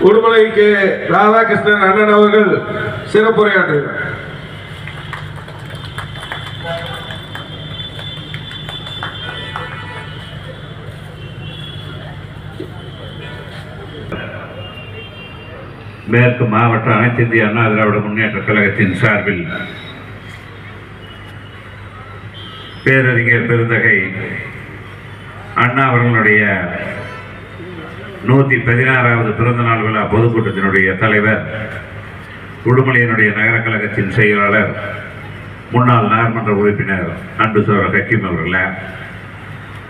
Udumalai K Radhakrishnan அண்ணன் அவர்கள் சிறப்புரையாற்றுகிறார் மேற்கு மாவட்ட அனைத்து இந்திய அண்ணா திராவிட முன்னேற்ற கழகத்தின் சார்பில் பேரறிஞர் பெருந்தகை அண்ணா அவர்களுடைய நூற்றி பதினாறாவது பிறந்தநாள் விழா பொதுக்கூட்டத்தினுடைய தலைவர் உடுமலையினுடைய நகர கழகத்தின் செயலாளர் முன்னாள் நகர்மன்ற உறுப்பினர் அன்பு சோழர் ஹக்கீம் அவர்கள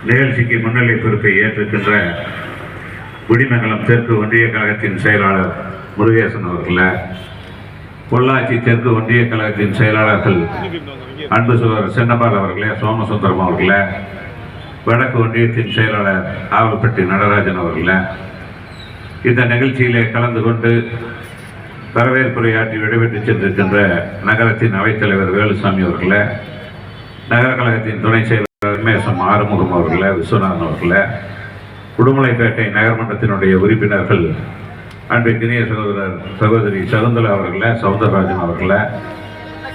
நிகழ்ச்சிக்கு முன்னிலை பொறுப்பை ஏற்றிருக்கின்ற குடிமங்கலம் தெற்கு ஒன்றிய கழகத்தின் செயலாளர் முருகேசன் அவர்கள பொள்ளாச்சி தெற்கு ஒன்றிய கழகத்தின் செயலாளர்கள் அன்பு சோழர் சின்னபால் அவர்களே சோமசுந்தரம் அவர்களே வடக்கு ஒன்றியத்தின் செயலாளர் ஆவல்பட்டி நடராஜன் அவர்கள. இந்த நிகழ்ச்சியிலே கலந்து கொண்டு வரவேற்புரையாற்றி விடைபெற்று சென்றிருக்கின்ற நகரத்தின் அவைத்தலைவர் வேலுசாமி அவர்கள நகர கழகத்தின் துணை செயலாளர் மேசம் ஆறுமுகம் அவர்கள விஸ்வநாதன் அவர்கள உடுமலைப்பேட்டை நகர்மன்றத்தினுடைய உறுப்பினர்கள் அன்றைக்கினிய சகோதரர் சகோதரி சகுந்தலா அவர்கள சவுந்தரராஜன் அவர்கள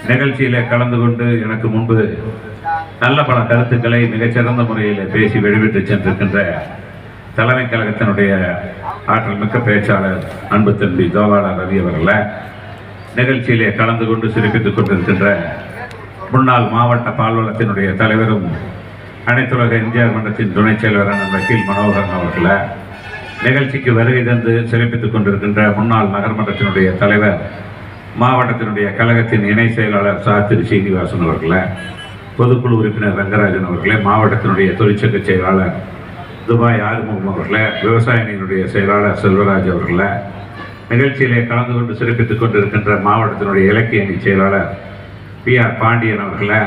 நிகழ்ச்சியிலே கலந்து கொண்டு எனக்கு முன்பு நல்ல பல கருத்துக்களை மிகச்சிறந்த முறையில் பேசி வெளிவிட்டு சென்றிருக்கின்ற தலைமை கழகத்தினுடைய ஆற்றல் மிக்க பேச்சாளர் அன்பு தம்பி தோவாளா ரவி அவர்கள நிகழ்ச்சியிலே கலந்து கொண்டு சிறப்பித்துக் கொண்டிருக்கின்ற முன்னாள் மாவட்ட பால்வளத்தினுடைய தலைவரும் அனைத்துலக எம்ஜிஆர் மன்றத்தின் துணைச் செயலரான வக்கீல் மனோகரன் அவர்களை நிகழ்ச்சிக்கு வருகை தந்து சிறப்பித்துக் கொண்டிருக்கின்ற முன்னாள் நகர்மன்றத்தினுடைய தலைவர் மாவட்டத்தினுடைய கழகத்தின் இணை செயலாளர் சாத்திரி ஸ்ரீனிவாசன் அவர்களை அவர்கள பொதுக்குழு உறுப்பினர் ரங்கராஜன் அவர்களே மாவட்டத்தினுடைய தொழிற்சங்க செயலாளர் துபாய் ஆறுமுகம் அவர்களே விவசாயினுடைய செயலாளர் செல்வராஜ் அவர்களே நிகழ்ச்சியிலே கலந்து கொண்டு சிறப்பித்துக் கொண்டிருக்கின்ற மாவட்டத்தினுடைய இலக்கிய அணி செயலாளர் பி ஆர் பாண்டியன் அவர்களே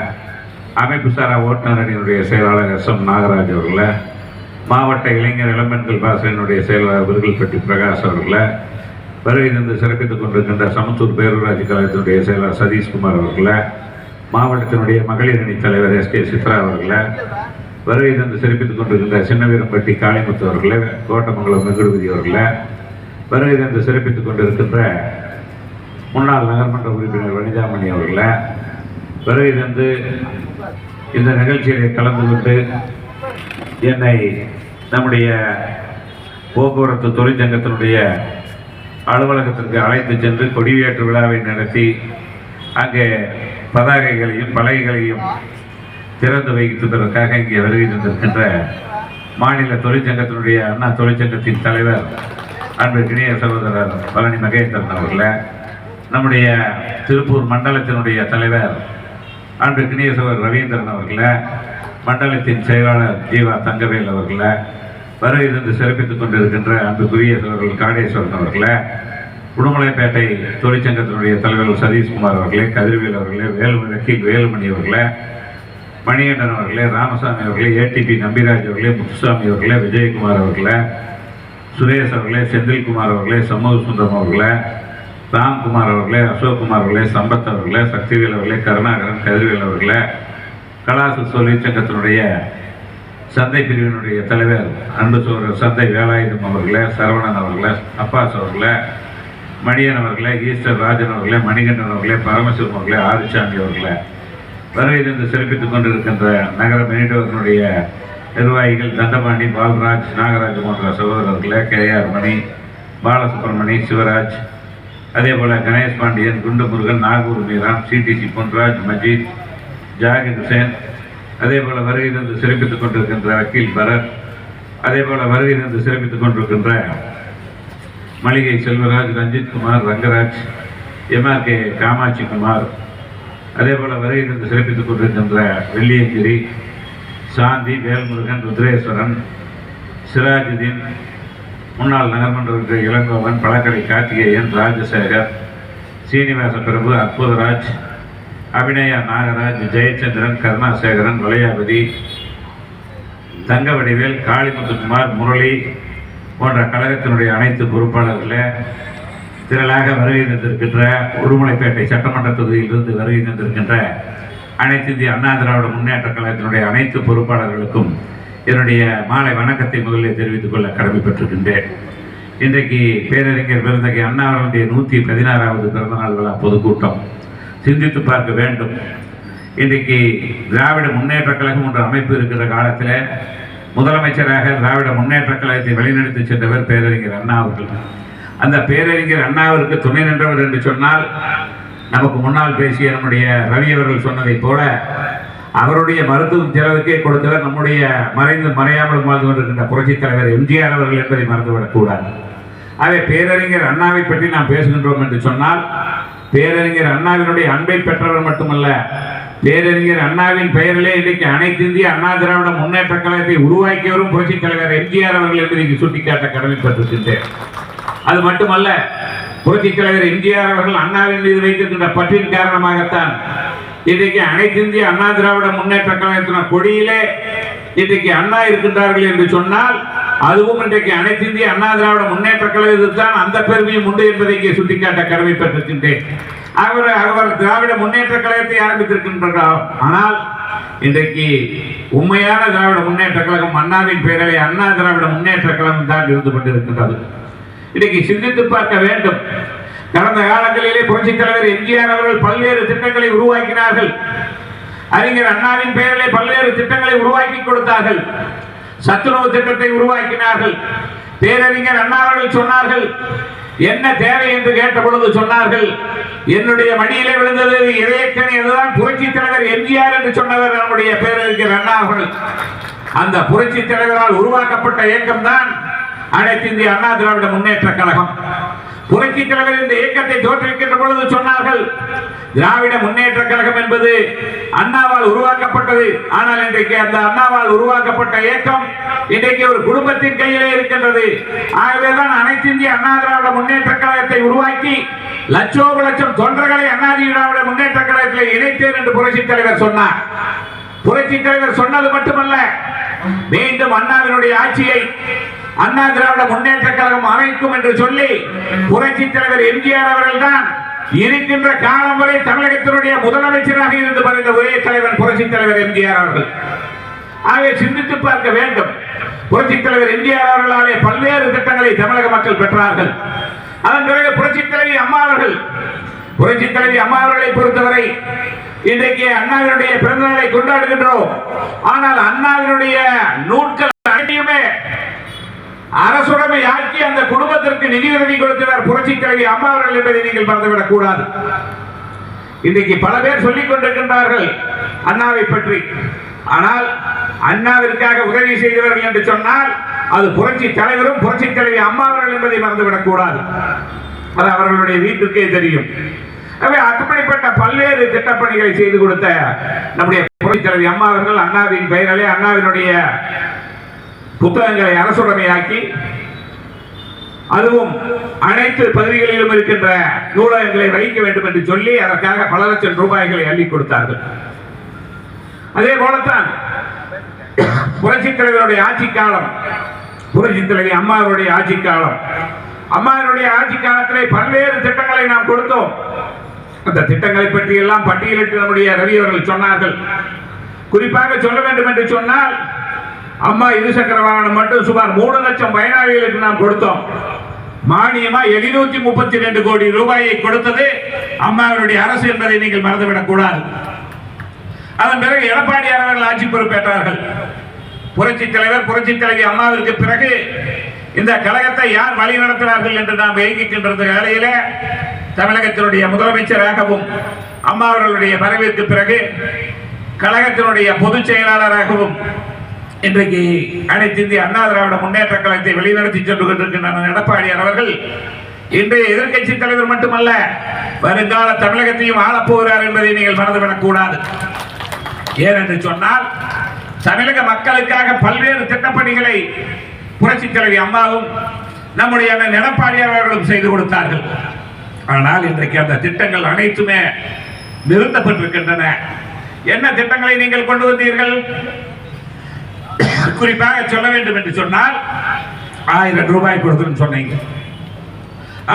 அமைப்பு சாரா ஓட்டுநர் அணியினுடைய செயலாளர் எஸ் எம் நாகராஜ் அவர்களே மாவட்ட இளைஞர் இளம்பெண்கள் பாசனினுடைய செயலாளர் விருகல்பட்டி பிரகாஷ் அவர்களே வருகை தந்து சிறப்பித்துக் கொண்டிருக்கின்ற சமத்தூர் பேரூராட்சி கழகத்தினுடைய செயலாளர் சதீஷ்குமார் அவர்களே மாவட்டத்தினுடைய மகளிர் அணி தலைவர் எஸ் கே சித்ரா அவர்களை வருகை தந்து சிறப்பித்துக் கொண்டிருக்கின்ற சின்னவீரம்பட்டி காளிமுத்து அவர்களே கோட்டமங்கலம் வெங்கடபதி அவர்களை வருகை தந்து சிறப்பித்துக் கொண்டிருக்கின்ற முன்னாள் நகர்மன்ற உறுப்பினர் வனிதாமணி அவர்களை வருகை தந்து இந்த நிகழ்ச்சியிலே கலந்து கொண்டு என்னை நம்முடைய போக்குவரத்து தொழிற்சங்கத்தினுடைய அலுவலகத்திற்கு அழைத்து சென்று கொடியேற்று விழாவை நடத்தி அங்கே பதாகைகளையும் பலகைகளையும் திறந்து வைத்ததற்காக இங்கே வருகை தந்திருக்கின்ற மாநில தொழிற்சங்கத்தினுடைய அண்ணா தொழிற்சங்கத்தின் தலைவர் அன்பு கிணிய சகோதரர் பழனி மகேந்திரன் அவர்களே நம்முடைய திருப்பூர் மண்டலத்தினுடைய தலைவர் அன்பு இணைய சகோதரர் ரவீந்திரன் அவர்களே மண்டலத்தின் செயலாளர் ஜீவா தங்கவேல் அவர்களை வருகை தந்து சிறப்பித்துக் கொண்டிருக்கின்ற அன்புக்குரிய சகோதரர் காடேஸ்வரன் அவர்களை உடுமலைப்பேட்டை தொழிற்சங்கத்தினுடைய தலைவர் சதீஷ்குமார் அவர்களே கதிர்வேல் அவர்களே வேலுமணி வக்கீல் வேலுமணி அவர்களே மணிகண்டன் அவர்களே ராமசாமி அவர்களே ஏடிபி நம்பிராஜ் அவர்களே முத்துசாமி அவர்களே விஜயகுமார் அவர்களே சுரேஷ் அவர்களே செந்தில்குமார் அவர்களே சமூக சுந்தரம் அவர்களே ராம்குமார் அவர்களே அசோக்குமார் அவர்களே சம்பத் அவர்களே சக்திவேல் அவர்களே கருணாகரன் கதிர்வேல் அவர்களே கலாசு தொழிற்சங்கத்தினுடைய சந்தை பிரிவினுடைய தலைவர் அன்பு சோழர் சந்தை வேலாயுதம் அவர்களே சரவணன் அவர்களே அப்பாஸ் அவர்களே மணியன் அவர்களே ஈஸ்டர் ராஜன் அவர்களே மணிகண்டன் அவர்களே பரமசிவம் அவர்களே ஆதிசாமி அவர்களே. வருகையிலிருந்து சிறப்பித்துக் கொண்டிருக்கின்ற நகர மேடவர்களுடைய நிர்வாகிகள் தண்டபாணி பால்ராஜ் நாகராஜ் போன்ற சகோதரர்களே கே ஆர் மணி பாலசுப்ரமணி சிவராஜ் அதே போல் கணேஷ் பாண்டியன் குண்டு முருகன் நாகூர் மீராம் சிடிசி பொன்ராஜ் மஜீத் ஜாகிர் ஹுசேன் அதே போல் வருகையிலிருந்து சிறப்பித்துக் கொண்டிருக்கின்ற வக்கீல் பரத் அதே போல் வருகையிலிருந்து சிறப்பித்துக் கொண்டிருக்கின்ற மளிகை செல்வராஜ் ரஞ்சித் குமார் ரங்கராஜ் எம்ஆர்கே காமாட்சி குமார். அதே போல் வரையிலிருந்து சிறப்பித்துக் கொண்டிருக்கின்ற வெள்ளியங்கிரி சாந்தி வேல்முருகன் ருத்ரேஸ்வரன் சிராஜுதீன் முன்னாள் நகர்மன்ற உறுப்பினர் இளங்கோவன் பழக்கடை கார்த்திகேயன் ராஜசேகர் சீனிவாச பிரபு அற்புதராஜ் அபிநயா நாகராஜ் ஜெயச்சந்திரன் கருணாசேகரன் வளையாபதி தங்கவடிவேல் காளிமுத்துக்குமார் முரளி போன்ற கழகத்தினுடைய அனைத்து பொறுப்பாளர்களே திரளாக வருகை தந்திருக்கின்ற உடுமலைப்பேட்டை சட்டமன்ற தொகுதியிலிருந்து வருகை தந்திருக்கின்ற அனைத்து இந்திய அண்ணா திராவிட முன்னேற்ற கழகத்தினுடைய அனைத்து பொறுப்பாளர்களுக்கும் என்னுடைய மாலை வணக்கத்தை முதலில் தெரிவித்துக் கொள்ள கடமைப்பட்டிருக்கின்றேன். இன்றைக்கு பேரறிஞர் பெருந்தகை அண்ணா அவர்களுடைய நூற்றி பதினாறாவது பிறந்தநாள் விழா பொதுக்கூட்டம். சிந்தித்து பார்க்க வேண்டும். இன்றைக்கு திராவிட முன்னேற்ற கழகம் என்ற அமைப்பு இருக்கிற காலத்தில் முதலமைச்சராக திராவிட முன்னேற்ற கழகத்தை வழிநடத்தி சென்றவர் பேரறிஞர் அண்ணா அவர்கள். அந்த பேரறிஞர் அண்ணாவிற்கு துணை நின்றவர் என்று சொன்னால் நமக்கு முன்னால் பேசிய நம்முடைய ரவி அவர்கள் சொன்னதைப் போல அவருடைய மருத்துவ செலவுக்கே கொடுத்தவர் நம்முடைய மறைந்து மறையாமல் வாழ்ந்து கொண்டிருக்கின்ற புரட்சித் தலைவர் எம்ஜிஆர் அவர்கள் என்பதை மறந்துவிடக்கூடாது ஆகவே பேரறிஞர் அண்ணாவை பற்றி நாம் பேசுகின்றோம் என்று சொன்னால் பேரறிஞர் அண்ணாவினுடைய அன்பை பெற்றவர் மட்டுமல்ல பேரறிஞர் அண்ணாவின் பெயரிலே இன்றைக்கு அனைத்து இந்திய அண்ணா திராவிட முன்னேற்ற கழகத்தை உருவாக்கியவரும் புரட்சித் தலைவர் எம்ஜிஆர் அவர்கள் என்று இங்கு சுட்டிக்காட்ட கடமைப்பட்டிருக்கின்றேன். அது மட்டுமல்ல புரட்சித் தலைவர் எம்ஜிஆர் அவர்கள் அண்ணாவின் மீது வைத்திருக்கின்ற பற்றின் காரணமாகத்தான் இன்றைக்கு அனைத்து இந்திய அண்ணா திராவிட முன்னேற்ற கழகத்தின் கொடியிலே இன்றைக்கு அண்ணா இருக்கின்றார்கள் என்று சொன்னால் அதுவும் இன்றைக்கு அனைத்து இந்திய அண்ணா திராவிட முன்னேற்ற கழகத்தில் தான் அந்த பெருமையும் உண்டு என்பதை இங்கே சுட்டிக்காட்ட கடமைப்பட்டிருக்கின்றேன். அவர் அவர் திராவிட முன்னேற்ற கழகத்தை ஆரம்பித்திருக்கின்றார்? ஆனால் இன்றைக்கு உண்மையான திராவிட முன்னேற்ற கழகம் அண்ணாவின் பெயரிலே அண்ணா திராவிட முன்னேற்ற கழகம் தான் இருந்து கொண்டிருக்கின்றது. இன்றைக்கு சிந்தித்து பார்க்க வேண்டும். கடந்த காலங்களிலே புரட்சித் தலைவர் எம்ஜிஆர் அவர்கள் பல்வேறு திட்டங்களை உருவாக்கினார்கள். அறிஞர் அண்ணாவின் பெயரிலே பல்வேறு திட்டங்களை உருவாக்கி கொடுத்தார்கள். சத்துணவு திட்டத்தை உருவாக்கினார்கள். பேரறிஞர் அண்ணா அவர்கள் சொன்னார்கள் என்ன தேவை என்று கேட்ட பொழுது சொன்னார்கள் என்னுடைய மடியிலே விழுந்தது இதயக்கணி அதுதான் புரட்சித் தலைவர் எம்ஜிஆர் என்று சொன்னவர் நம்முடைய பேரறிஞர் அண்ணா அவர்கள். அந்த புரட்சி தலைவரால் உருவாக்கப்பட்ட இயக்கம் தான் அனைத்து இந்திய அண்ணா திராவிட முன்னேற்ற கழகம். புரட்சி தலைவர் இந்த இயக்கத்தை தோற்றுவிக்கின்ற பொழுது சொன்னார்கள் திராவிட முன்னேற்ற கழகம் என்பது அண்ணாவால் உருவாக்கப்பட்டது. ஆனால் இன்றைக்கு அந்த அண்ணாவால் உருவாக்கப்பட்ட இயக்கம் இன்றைக்கு ஒரு குடும்பத்தின் கையிலே இருக்கின்றது. ஆகவேதான் அனைத்து இந்திய அண்ணா திராவிட முன்னேற்ற கழகத்தை உருவாக்கி லட்சோப லட்சம் தொண்டர்களை அண்ணா திராவிட முன்னேற்ற கழகத்தில் இணைத்தேன் என்று புரட்சி தலைவர் சொன்னார். புரட்சி தலைவர் சொன்னது மட்டுமல்ல மீண்டும் அண்ணாவினுடைய ஆட்சியை அண்ணா திராவிட முன்னேற்ற கழகம் அமைக்கும் என்று சொல்லி புரட்சி தலைவர் எம்ஜிஆர் அவர்கள் தான் இருக்கின்ற காலம் வரை தமிழகத்தினுடைய முதலமைச்சராக இருந்து மறைந்த ஒரே தலைவர் புரட்சி தலைவர் எம்ஜிஆர் அவர்கள். ஆகவே சிந்தித்து பார்க்க வேண்டும். புரட்சி தலைவர் எம்ஜிஆர் அவர்களாலே பல்வேறு திட்டங்களை தமிழக மக்கள் பெற்றார்கள். அதன் பிறகு புரட்சி தலைவி அம்மா அவர்கள் புரட்சி தலைவி அம்மா அவர்களை பொறுத்தவரை இன்றைக்கு அண்ணாவினுடைய பிறந்தநாளை கொண்டாடுகின்றோம். ஆனால் அண்ணாவினுடைய நூட்கள் அனைத்தையுமே அரசுடைமை ஆக்கி அந்த குடும்பத்திற்கு நிதியுதவி கொடுத்தவர் புரட்சி தலைவி அம்மா அவர்கள் என்பதை நீங்கள் மறந்துவிடக் கூடாது. இன்றைக்கு பல பேர் சொல்லிக் கொண்டிருக்கின்றார்கள் அண்ணாவை பற்றி. ஆனால் அண்ணாவிற்காக உதவி செய்தவர்கள் என்று சொன்னால் அது புரட்சி தலைவரும் புரட்சி தலைவி அம்மா அவர்கள் என்பதை மறந்துவிடக் கூடாது. அது அவர்களுடைய வீட்டுக்கே தெரியும். எனவே அப்படிப்பட்ட பல்வேறு திட்டப்பணிகளை செய்து கொடுத்த நம்முடைய புரட்சி தலைவி அம்மா அவர்கள் அண்ணாவின் பெயரிலே அண்ணாவினுடைய புத்தகங்களை அரசுடைமையாக்கி அதுவும் அனைத்து பகுதிகளிலும் இருக்கின்ற நூலகங்களை வைக்க வேண்டும் என்று சொல்லி அதற்காக பல லட்சம் ரூபாய்களை அள்ளி கொடுத்தார்கள். அதே போலத்தான் புரட்சி தலைவருடைய ஆட்சி காலம் புரட்சி தலைவி அம்மாவருடைய ஆட்சி காலம். அம்மாவருடைய ஆட்சி காலத்திலே பல்வேறு திட்டங்களை நாம் கொடுத்தோம். அந்த திட்டங்களை பற்றி எல்லாம் பட்டியலிட்டு நம்முடைய ரவி அவர்கள் சொன்னார்கள். குறிப்பாக சொல்ல வேண்டும் என்று சொன்னால் அம்மா இருசக்கர வாகனம் மட்டும் சுமார் மூணு லட்சம் பயனாளிகளுக்கு நாம் கொடுத்தோம். மானியமா எழுநூத்தி முப்பத்தி ரெண்டு கோடி ரூபாயை கொடுத்தது அம்மாவினுடைய அரசு என்பதை நீங்கள் மறந்துவிடக் கூடாது. அதன் பிறகு எடப்பாடியார் அவர்கள் ஆட்சி பொறுப்பேற்றார்கள். புரட்சி தலைவர் புரட்சி தலைவி அம்மாவிற்கு பிறகு இந்த கழகத்தை யார் வழி நடத்தினார்கள் என்று நாம் ஏங்கிக்கின்ற வேளையில தமிழகத்தினுடைய முதலமைச்சராகவும் அம்மா அவர்களுடைய மறைவிற்கு பிறகு கழகத்தினுடைய பொதுச் செயலாளராகவும் இன்றைக்கு அனைத்து இந்திய அண்ணா திராவிட முன்னேற்ற கழகத்தை வெளிநடத்தி சென்று கொண்டிருக்கின்றன எடப்பாடியார் அவர்கள் இன்றைய எதிர்க்கட்சி தலைவர் மட்டுமல்ல வருங்கால தமிழகத்தையும் ஆளப்போகிறார் என்பதை நீங்கள் மறந்துவிடக்கூடாது ஏனென்று சொன்னால் தமிழக மக்களுக்காக பல்வேறு திட்டப்பணிகளை புரட்சி தலைவி அம்மாவும் நம்முடைய அண்ணன் எடப்பாடியார் அவர்களும் செய்து கொடுத்தார்கள். ஆனால் இன்றைக்கு அந்த திட்டங்கள் அனைத்துமே நிறுத்தப்பட்டிருக்கின்றன. என்ன திட்டங்களை நீங்கள் கொண்டு வந்தீர்கள்? குறிப்பாக சொல்ல வேண்டும் என்று சொன்னால் ஆயிரம் ரூபாய் கொடுத்துன்னு சொன்னீங்க.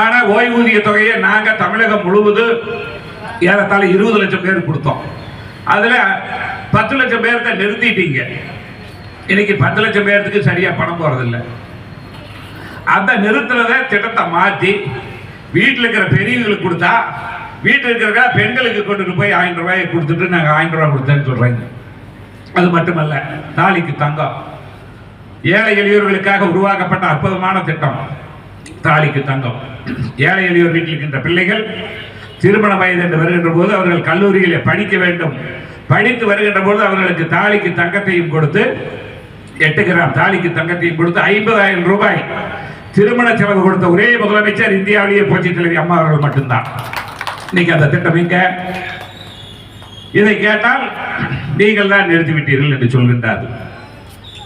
ஆனா ஓய்வூதிய தொகையை நாங்க தமிழகம் முழுவதும் ஏறத்தாழ இருபது லட்சம் பேர் கொடுத்தோம். அதுல பத்து லட்சம் பேர்த்த நிறுத்திட்டீங்க. இன்னைக்கு பத்து லட்சம் பேர்த்துக்கு சரியா பணம் போறதில்லை. அந்த நிறுத்தினத திட்டத்தை மாற்றி வீட்டில் இருக்கிற பெரியவங்களுக்கு கொடுத்தா வீட்டில் இருக்கிற பெண்களுக்கு கொண்டுட்டு போய் ஆயிரம் ரூபாயை கொடுத்துட்டு நாங்கள் ஆயிரம் ரூபாய் கொடுத்தேன்னு சொல்கிறேங்க அது மட்டுமல்ல தாலிக்கு தங்கம். ஏழை எளியோர்களுக்காக உருவாக்கப்பட்ட அற்புதமான திட்டம் தாலிக்கு தங்கம். ஏழை எளியோர் வீட்டில் இருக்கின்ற பிள்ளைகள் திருமண வயது என்று வருகின்ற போது அவர்கள் கல்லூரியிலே படிக்க வேண்டும். படித்து வருகின்ற போது அவர்களுக்கு தாலிக்கு தங்கத்தையும் கொடுத்து எட்டு கிராம் தாலிக்கு தங்கத்தையும் கொடுத்து ஐம்பதாயிரம் ரூபாய் திருமண செலவு கொடுத்த ஒரே முதலமைச்சர் இந்தியாவிலேயே புரட்சி தலைவி அம்மா அவர்கள் மட்டும்தான். இன்னைக்கு அந்த திட்டம் இங்க இதை கேட்டால் நீங்கள் தான் நிறுத்திவிட்டீர்கள் என்று சொல்கின்றார்கள்.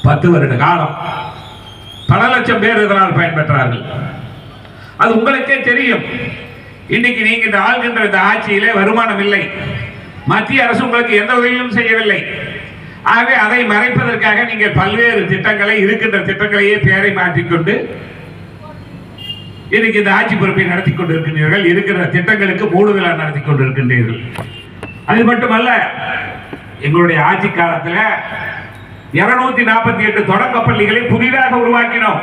பத்து வருட காலம் பல லட்சம் பேர் இதனால் பயன்பெற்றார்கள். அது உங்களுக்கே தெரியும். இன்னைக்கு நீங்க இந்த ஆள்கின்ற இந்த ஆட்சியிலே வருமானம் இல்லை. மத்திய அரசு உங்களுக்கு எந்த உதவியும் செய்யவில்லை. ஆகவே அதை மறைப்பதற்காக நீங்கள் பல்வேறு திட்டங்களை இருக்கின்ற திட்டங்களையே பெயரை மாற்றிக்கொண்டு இன்னைக்கு இந்த ஆட்சி பொறுப்பை நடத்தி கொண்டிருக்கின்றீர்கள். இருக்கிற திட்டங்களுக்கு மூடுதலாக நடத்தி கொண்டிருக்கின்றீர்கள். அது மட்டுமல்ல எங்களுடைய ஆட்சி காலத்தில் இருநூத்தி நாற்பத்தி எட்டு தொடக்க பள்ளிகளை புதிதாக உருவாக்கினோம்.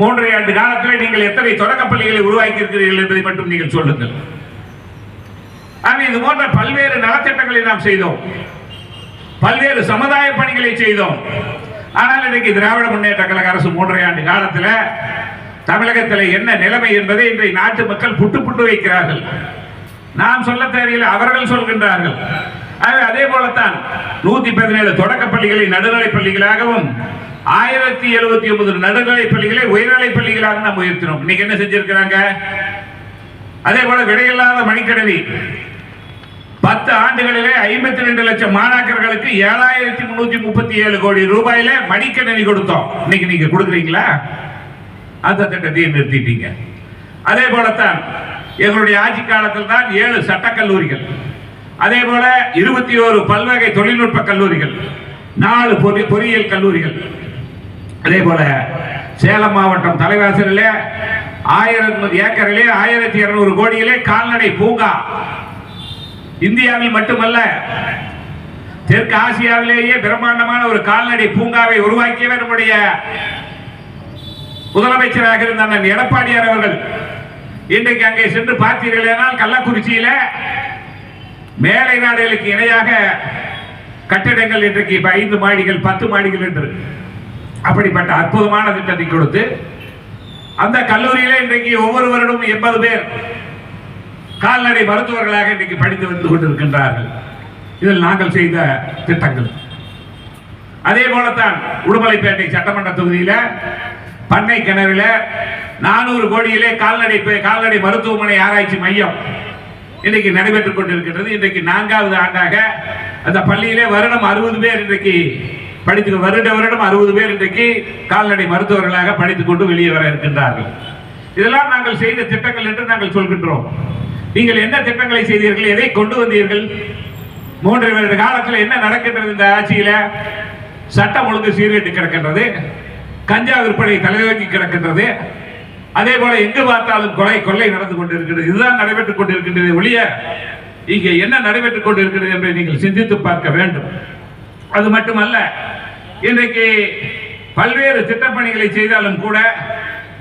மூன்றரை ஆண்டு காலத்தில் நீங்கள் எத்தனை தொடக்க பள்ளிகளை உருவாக்கி இருக்கிறீர்கள் என்பதை மட்டும் நீங்கள் சொல்லுங்கள். ஆக இது போன்ற பல்வேறு நலத்திட்டங்களை நாம் செய்தோம். பல்வேறு சமுதாய பணிகளை செய்தோம். ஆனால் இன்றைக்கு திராவிட முன்னேற்ற கழக அரசு மூன்றரை ஆண்டு காலத்தில் தமிழகத்தில் என்ன நிலைமை என்பதை இன்றைய நாட்டு மக்கள் புட்டு புட்டு வைக்கிறார்கள். நாம் சொல்ல தேவையில்லை அவர்கள் சொல்கின்றார்கள். அதே போலத்தான் நூத்தி பதினேழு தொடக்க பள்ளிகளை நடுநிலை பள்ளிகளாகவும் ஆயிரத்தி எழுபத்தி ஒன்பது நடுநிலை பள்ளிகளை உயர்நிலை பள்ளிகளாக நாம் உயர்த்தினோம். இன்னைக்கு என்ன செஞ்சிருக்கிறாங்க? அதே போல விடையில்லாத மணிக்கடவி. பத்து ஆண்டுகளிலே ஐம்பத்தி ரெண்டு லட்சம் மாணாக்கர்களுக்கு ஏழாயிரத்தி முன்னூத்தி முப்பத்தி ஏழு கோடி ரூபாயில மடிக்கணினி கொடுத்தோம். இன்னைக்கு நீங்க கொடுக்குறீங்களா? அந்த திட்டத்தையும் நிறுத்திட்டீங்க. அதே போலத்தான் எங்களுடைய ஆட்சி காலத்தில் தான் ஏழு சட்டக்கல்லூரிகள். அதே போல இருபத்தி ஓரு பல்வகை தொழில்நுட்ப கல்லூரிகள் நாலு பொறி பொறியியல் கல்லூரிகள். அதே போல சேலம் மாவட்டம் தலைவாசலிலே ஆயிரம் ஏக்கரிலே ஆயிரத்தி இருநூறு கோடியிலே கால்நடை பூங்கா. இந்தியாவில் மட்டுமல்ல தெற்கு ஆசியாவிலேயே பிரம்மாண்டமான ஒரு கால்நடை பூங்காவை உருவாக்கியவர் நம்முடைய முதலமைச்சராக இருந்த அண்ணன் எடப்பாடியார் அவர்கள். இன்றைக்கு அங்கே சென்று பார்த்தீர்கள் கள்ளக்குறிச்சியில மேலை நாடுகளுக்கு இணையாக கட்டிடங்கள் இன்றைக்கு இப்ப ஐந்து மாடிகள் பத்து மாடிகள் என்று அப்படிப்பட்ட அற்புதமான திட்டத்தை கொடுத்து அந்த கல்லூரியில இன்றைக்கு ஒவ்வொரு வருடமும் எண்பது பேர் கால்நடை மருத்துவர்களாக இன்றைக்கு படித்து வந்து கொண்டிருக்கின்றார்கள். இதில் நாங்கள் செய்த திட்டங்கள். அதே போலத்தான் உடுமலைப்பேட்டை சட்டமன்ற தொகுதியில பண்ணை கிணறுல நானூறு கோடியிலே கால்நடை கால்நடை மருத்துவமனை ஆராய்ச்சி மையம் இன்றைக்கு நடைபெற்றுக் கொண்டிருக்கின்றது. இன்றைக்கு நான்காவது ஆண்டாக அந்த பள்ளியிலே வருடம் அறுபது பேர் இன்றைக்கு படித்து வருட வருடம் அறுபது பேர் இன்றைக்கு கால்நடை மருத்துவர்களாக படித்துக் கொண்டு வெளியே வர இருக்கின்றார்கள். இதெல்லாம் நாங்கள் செய்த திட்டங்கள் என்று நாங்கள் சொல்கின்றோம். நீங்கள் என்ன திட்டங்களை செய்தீர்கள் எதை கொண்டு வந்தீர்கள் மூன்று வருட காலத்தில் என்ன நடக்கின்றது இந்த ஆட்சியில? சட்டம் ஒழுங்கு சீர்கெட்டு கிடக்கின்றது கஞ்சா விற்பனை தலைவர்க்கு கிடக்கின்றது அதே போல எங்கு பார்த்தாலும் கொலை கொள்ளை நடந்து கொண்டிருக்கிறது. இதுதான் நடைபெற்றுக் கொண்டிருக்கின்றது ஒழிய இங்கே என்ன நடைபெற்றுக் கொண்டிருக்கிறது என்பதை நீங்கள் சிந்தித்து பார்க்க வேண்டும். அது மட்டுமல்ல இன்றைக்கு பல்வேறு திட்டப்பணிகளை செய்தாலும் கூட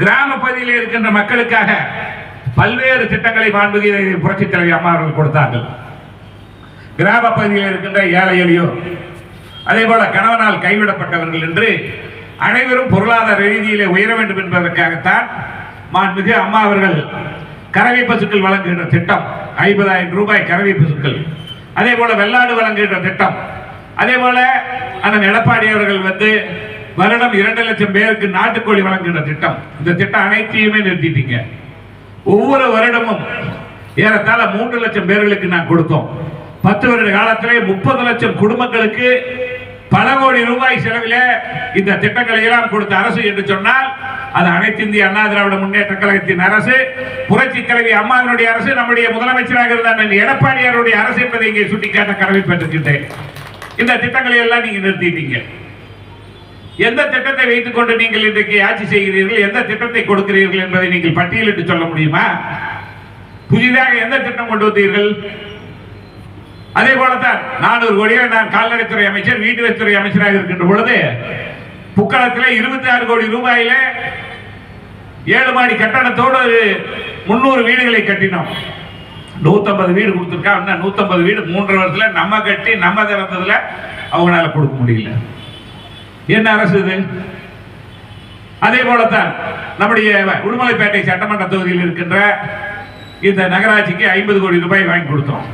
கிராம பகுதியில் இருக்கின்ற மக்களுக்காக பல்வேறு திட்டங்களை மாண்புகிற புரட்சித் தலைவி அம்மா அவர்கள் கொடுத்தார்கள். கிராம பகுதியில் இருக்கின்ற ஏழை எளியோர் அதே போல கணவனால் கைவிடப்பட்டவர்கள் என்று அனைவரும் பொருளாதார ரீதியிலே உயர வேண்டும் என்பதற்காகத்தான் மாண்புமிகு அம்மா அவர்கள் கறவை பசுக்கள் வழங்குகின்ற திட்டம் ஐம்பதாயிரம் ரூபாய் கறவை பசுக்கள். அதே போல வெள்ளாடு வழங்குகின்ற திட்டம். அதே போல அண்ணன் எடப்பாடி அவர்கள் வந்து வருடம் இரண்டு லட்சம் பேருக்கு நாட்டுக்கோழி வழங்குகின்ற திட்டம். இந்த திட்டம் அனைத்தையுமே நிறுத்திட்டீங்க. ஒவ்வொரு வருடமும் ஏறத்தாழ மூன்று லட்சம் பேர்களுக்கு நான் கொடுத்தோம். பத்து வருட காலத்திலே முப்பது லட்சம் குடும்பங்களுக்கு பல கோடி ரூபாய் செலவில் இந்த திட்டங்களை எல்லாம் கொடுத்த அரசு என்று சொன்னால் அது அனைத்து இந்திய அண்ணா திராவிட முன்னேற்ற கழகத்தின் அரசு புரட்சி தலைவி அம்மாவினுடைய அரசு நம்முடைய முதலமைச்சராக இருந்த எடப்பாடியாருடைய அரசு என்பதை இங்கே சுட்டிக்காட்ட கடமைப்பட்டிருக்கின்றேன் இந்த திட்டங்களை எல்லாம் நீங்க நிறுத்திட்டீங்க. எந்த திட்டத்தை வைத்துக் கொண்டு நீங்கள் இன்றைக்கு ஆட்சி செய்கிறீர்கள் எந்த திட்டத்தை கொடுக்கிறீர்கள் என்பதை நீங்கள் பட்டியலிட்டு சொல்ல முடியுமா? புதிதாக எந்த திட்டம் கொண்டு வந்தீர்கள்? அதே போலத்தான் நானூறு கோடியாக நான் கால்நடைத்துறை அமைச்சர் வீட்டுத்துறை அமைச்சராக இருக்கின்ற பொழுது புக்களத்தில் இருபத்தி ஆறு கோடி ரூபாயில ஏழு மாடி கட்டணத்தோடு முன்னூறு வீடுகளை கட்டினோம். நூத்தம்பது வீடு கொடுத்துருக்கா? இன்னும் நூத்தம்பது வீடு மூன்று வருஷத்துல நம்ம கட்டி நம்ம திறந்ததுல அவங்களால கொடுக்க முடியல. என்ன அரசு இது? அதே போலத்தான் நம்முடைய உடுமலைப்பேட்டை சட்டமன்ற தொகுதியில் இருக்கின்ற இந்த நகராட்சிக்கு ஐம்பது கோடி ரூபாய் வாங்கி கொடுத்தோம்.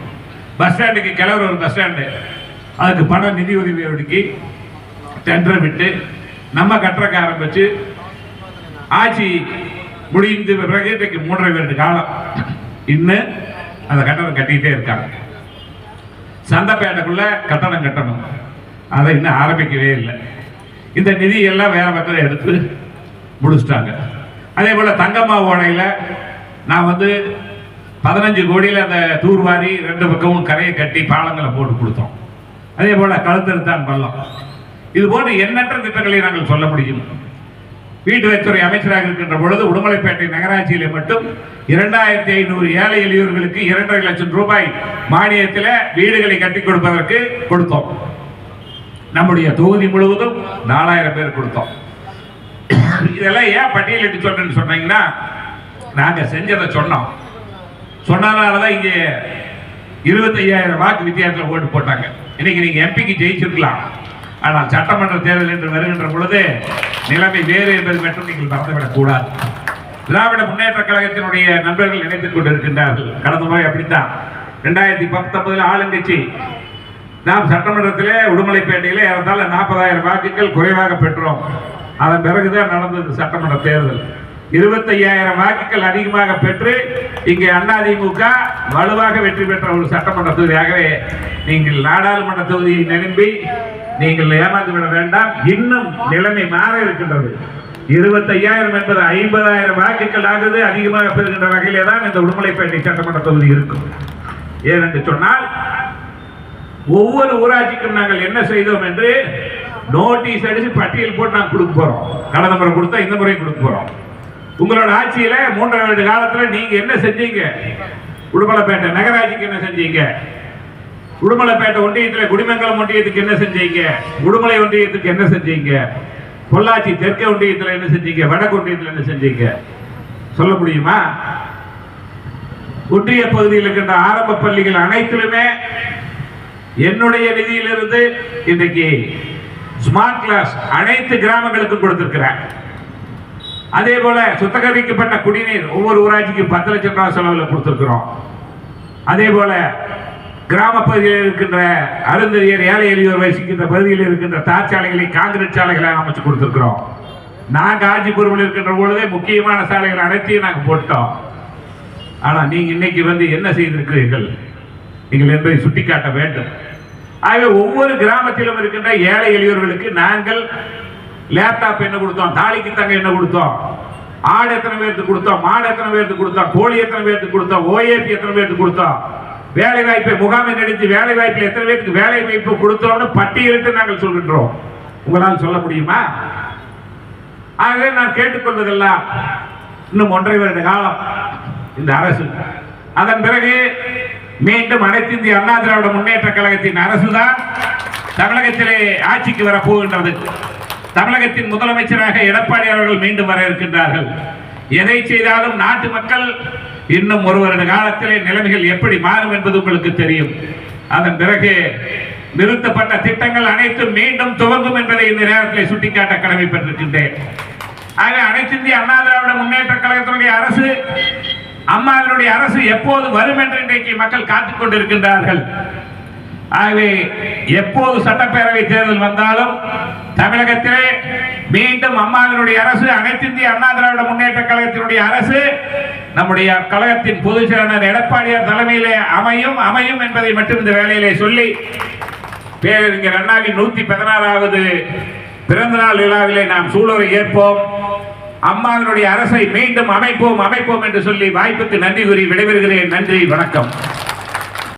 பஸ் ஸ்டாண்டுக்கு கிளவர் ஒரு பஸ் ஸ்டாண்டு. அதுக்கு பணம் நிதி உதவி ஒடுக்கி டெண்டரை விட்டு நம்ம கட்டுறக்க ஆரம்பிச்சு ஆட்சி முடிந்த பிறகு இன்றைக்கு மூன்றரை வருட காலம். இன்னும் அந்த கட்டணம் கட்டிக்கிட்டே இருக்காங்க. சந்தப்பேட்டைக்குள்ள கட்டணம் கட்டணும். அதை இன்னும் ஆரம்பிக்கவே இல்லை. இந்த நிதி எல்லாம் வேற பக்கத்தில் எடுத்து முடிச்சிட்டாங்க. அதே போல் தங்கம்மா ஓடையில் நான் வந்து பதினஞ்சு கோடியில் அந்த தூர்வாரி ரெண்டு பக்கமும் கரையை கட்டி பாலங்களை போட்டு கொடுத்தோம். அதே போல் கழுத்தறுத்தான் பள்ளம். இது போன்ற எண்ணற்ற திட்டங்களை நாங்கள் சொல்ல முடியும். வீட்டுத்துறை அமைச்சராக இருக்கின்ற பொழுது உடுமலைப்பேட்டை நகராட்சியில் மட்டும் இரண்டாயிரத்தி ஐநூறு ஏழை எளியோர்களுக்கு இரண்டரை லட்சம் ரூபாய் மானியத்தில் வீடுகளை கட்டி கொடுப்பதற்கு கொடுத்தோம். நம்முடைய தொகுதி முழுவதும் நாலாயிரம் பேர் கொடுத்தோம். இதெல்லாம் ஏன் பட்டியலிட்டு சொல்றேன்னு சொன்னீங்கன்னா நாங்கள் செஞ்சதை சொன்னோம். சொன்னதுனாலதான் தான் இங்கே இருபத்தையாயிரம் வாக்கு வித்தியாசத்தில் ஓட்டு போட்டாங்க. இன்னைக்கு நீங்க எம்பிக்கு ஜெயிச்சிருக்கலாம். ஆனால் சட்டமன்ற தேர்தல் என்று வருகின்ற பொழுது நிலைமை வேறு என்பது மட்டும் நீங்கள் மறந்துவிடக் கூடாது திராவிட முன்னேற்ற கழகத்தினுடைய நண்பர்கள் நினைத்துக் கொண்டிருக்கின்றார்கள். கடந்த முறை அப்படித்தான். ரெண்டாயிரத்தி பத்தொன்பதுல ஆளுங்கட்சி. நாம் சட்டமன்றத்திலே உடுமலைப்பேட்டையிலே ஏறத்தாழ நாற்பதாயிரம் வாக்குகள் குறைவாக பெற்றோம். அதன் பிறகுதான் நடந்தது சட்டமன்ற தேர்தல். இருபத்தையாயிரம் வாக்குகள் அதிகமாக பெற்று இங்கே அதிமுக வலுவாக வெற்றி பெற்ற ஒரு சட்டமன்ற தொகுதியாகவே நீங்கள் நாடாளுமன்ற தொகுதியை நிரம்பி நீங்கள் ஏமாந்து விட வேண்டாம். இன்னும் நிலைமை மாற இருக்கின்றது. இருபத்தையாயிரம் என்பது ஐம்பதாயிரம் வாக்குகள் ஆகுது. அதிகமாக பெறுகின்ற வகையிலே தான் இந்த உடுமலைப்பேட்டை சட்டமன்ற தொகுதி இருக்கும். ஏனென்று சொன்னால் ஒவ்வொரு ஊராட்சிக்கும் நாங்கள் என்ன செய்தோம் என்று நோட்டீஸ் அடிச்சு பட்டியல் போட்டு நாங்கள் கொடுக்க போறோம். கடந்த முறை கொடுத்தா இந்த முறை கொடுக்க போறோம். உங்களோட ஆட்சியில மூன்றரை வருட காலத்துல நீங்க என்ன செஞ்சீங்க? உடுமலைப்பேட்டை நகராட்சிக்கு என்ன செஞ்சீங்க? உடுமலைப்பேட்டை ஒன்றியத்துல குடிமங்கலம் ஒன்றியத்துக்கு என்ன செஞ்சீங்க? உடுமலை ஒன்றியத்துக்கு என்ன செஞ்சீங்க? பொள்ளாச்சி தெற்கு ஒன்றியத்துல என்ன செஞ்சீங்க? வடக்கு ஒன்றியத்துல என்ன செஞ்சீங்க? சொல்ல முடியுமா? ஒன்றிய பகுதியில் இருக்கின்ற ஆரம்ப பள்ளிகள் அனைத்திலுமே என்னுடைய நிதியிலிருந்து இன்றைக்கு ஸ்மார்ட் கிளாஸ் அனைத்து கிராமங்களுக்கும் கொடுத்திருக்கிறேன் அதே போல சுத்தகரிக்கப்பட்ட குடிநீர் ஒவ்வொரு ஊராட்சிக்கு பத்து லட்சம் ரூபாய் செலவில் கொடுத்துருக்குறோம். அதே போல கிராம பகுதியில் இருக்கின்ற அருந்ததியர் ஏழை எளியோர் வசிக்கின்ற பகுதியில் இருக்கின்ற தார் சாலைகளை காங்கிரீட் சாலைகளை அமைச்சு கொடுத்துருக்குறோம். நான் காஞ்சிபுரமில் இருக்கின்ற பொழுதே முக்கியமான சாலைகள் அனைத்தையும் நாங்கள் போட்டோம். ஆனால் நீங்கள் இன்னைக்கு வந்து என்ன செய்திருக்கிறீர்கள்? நீங்கள் என்பதை சுட்டிக்காட்ட வேண்டும். ஆகவே ஒவ்வொரு கிராமத்திலும் இருக்கின்ற ஏழை எளியோர்களுக்கு நாங்கள் லேப்டாப் என்ன கொடுத்தோம்? தாலிக்கு தங்க என்ன கொடுத்தோம்? ஆடு எத்தனை பேருக்கு கொடுத்தோம்? மாடு எத்தனை பேருக்கு கொடுத்தோம்? கோழி எத்தனை பேருக்கு கொடுத்தோம்? ஓஏபி எத்தனை பேருக்கு கொடுத்தோம்? வேலை வாய்ப்பை முகாமை நடித்து வேலை வாய்ப்பில் எத்தனை பேருக்கு வேலை வாய்ப்பு கொடுத்தோம்னு பட்டியலிட்டு நாங்கள் சொல்கின்றோம். உங்களால் சொல்ல முடியுமா? ஆகவே நான் கேட்டுக்கொள்வதெல்லாம் இன்னும் ஒன்றரை வருட காலம் இந்த அரசு. அதன் பிறகு மீண்டும் அனைத்து இந்திய அண்ணா திராவிட முன்னேற்ற கழகத்தின் அரசுதான் தமிழகத்திலே ஆட்சிக்கு வரப்போகின்றது. தமிழகத்தின் முதலமைச்சராக எடப்பாடி அவர்கள் மீண்டும் வர இருக்கின்றார்கள். எதை செய்தாலும் நாட்டு மக்கள் இன்னும் ஒரு வருட காலத்திலே நிலைமைகள் எப்படி மாறும் என்பது உங்களுக்கு தெரியும். அதன் பிறகு நிறுத்தப்பட்ட திட்டங்கள் அனைத்தும் மீண்டும் துவங்கும் என்பதை இந்த நேரத்தில் சுட்டிக்காட்ட கடமைப்பட்டிருக்கின்றேன். ஆக அனைத்திந்திய அண்ணா திராவிட முன்னேற்ற கழகத்தினுடைய அரசு அம்மாவினுடைய அரசு எப்போது வரும் என்று இன்றைக்கு மக்கள் காத்துக் கொண்டிருக்கின்றார்கள். ஆகவே எப்போது சட்டப்பேரவை தேர்தல் வந்தாலும் தமிழகத்திலே மீண்டும் அம்மாவினுடைய அரசு அனைத்திந்திய அண்ணா திராவிட முன்னேற்ற கழகத்தினுடைய அரசு நம்முடைய கழகத்தின் பொதுச் செயலாளர் எடப்பாடியார் தலைமையிலே அமையும் அமையும் என்பதை மட்டும் இந்த வேலையிலே சொல்லி பேரறிஞர் அண்ணாவின் நூத்தி பதினாறாவது பிறந்தநாள் விழாவிலே நாம் சூழலை ஏற்போம். அம்மாவினுடைய அரசை மீண்டும் அமைப்போம் அமைப்போம் என்று சொல்லி வாய்ப்புக்கு நன்றி கூறி விடைபெறுகிறேன். நன்றி வணக்கம்.